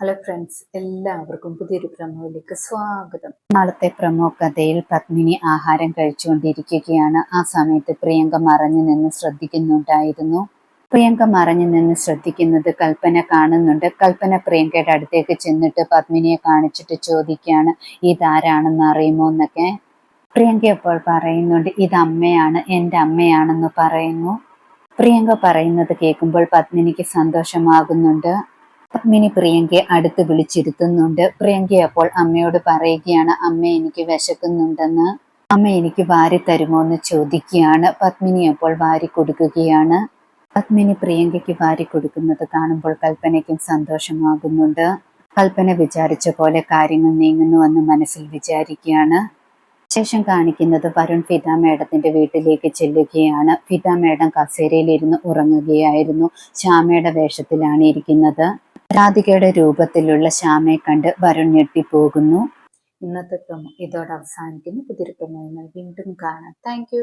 Hello friends എല്ലാവർക്കും പുതിയൊരു പ്രമോയിലേക്ക് സ്വാഗതം. നാളത്തെ പ്രമോ കഥയിൽ പത്മിനി ആഹാരം കഴിച്ചുകൊണ്ടിരിക്കുകയാണ്. ആ സമയത്ത് പ്രിയങ്ക മറഞ്ഞു നിന്ന് ശ്രദ്ധിക്കുന്നുണ്ടായിരുന്നു. പ്രിയങ്ക മറഞ്ഞു നിന്ന് ശ്രദ്ധിക്കുന്നത് കൽപ്പന കാണുന്നുണ്ട്. കൽപ്പന പ്രിയങ്കയുടെ അടുത്തേക്ക് ചെന്നിട്ട് പത്മിനിയെ കാണിച്ചിട്ട് ചോദിക്കുകയാണ് ഇതാരാണെന്ന് അറിയുമോ? എന്നൊക്കെ. പ്രിയങ്ക ഇപ്പോൾ പറയുന്നുണ്ട് ഇത് അമ്മയാണ് എന്റെ അമ്മയാണെന്ന് പറയുന്നു. പ്രിയങ്ക പറയുന്നത് കേൾക്കുമ്പോൾ പത്മിനിക്ക് സന്തോഷമാകുന്നുണ്ട്. പത്മിനി പ്രിയങ്കയെ അടുത്ത് വിളിച്ചിരുത്തുന്നുണ്ട്. പ്രിയങ്ക അപ്പോൾ അമ്മയോട് പറയുകയാണ് അമ്മ എനിക്ക് വിശക്കുന്നുണ്ടെന്ന്. അമ്മ എനിക്ക് വാരി തരുമോ എന്ന് ചോദിക്കുകയാണ്. പത്മിനി അപ്പോൾ വാരി കൊടുക്കുകയാണ്. പത്മിനി പ്രിയങ്കയ്ക്ക് വാരി കൊടുക്കുന്നത് കാണുമ്പോൾ കൽപ്പനയ്ക്കും സന്തോഷമാകുന്നുണ്ട്. കൽപ്പന വിചാരിച്ച പോലെ കാര്യങ്ങൾ നീങ്ങുന്നുവെന്ന് മനസ്സിൽ വിചാരിക്കുകയാണ്. ശേഷം കാണിക്കുന്നത് വരുൺ ഫിദ മേഡത്തിന്റെ വീട്ടിലേക്ക് ചെല്ലുകയാണ്. ഫിദ മേഡം കസേരയിലിരുന്ന് ഉറങ്ങുകയായിരുന്നു. ശ്യാമയുടെ വേഷത്തിലാണ് ഇരിക്കുന്നത്. രാധികയുടെ രൂപത്തിലുള്ള ശ്യാമയെ കണ്ട് വരുൺ ഞെട്ടിപ്പോകുന്നു. ഇന്നത്തെ പ്രമോ ഇതോടെ അവസാനിക്കുന്നു. പ്രമോയുമായി വീണ്ടും കാണാം. താങ്ക്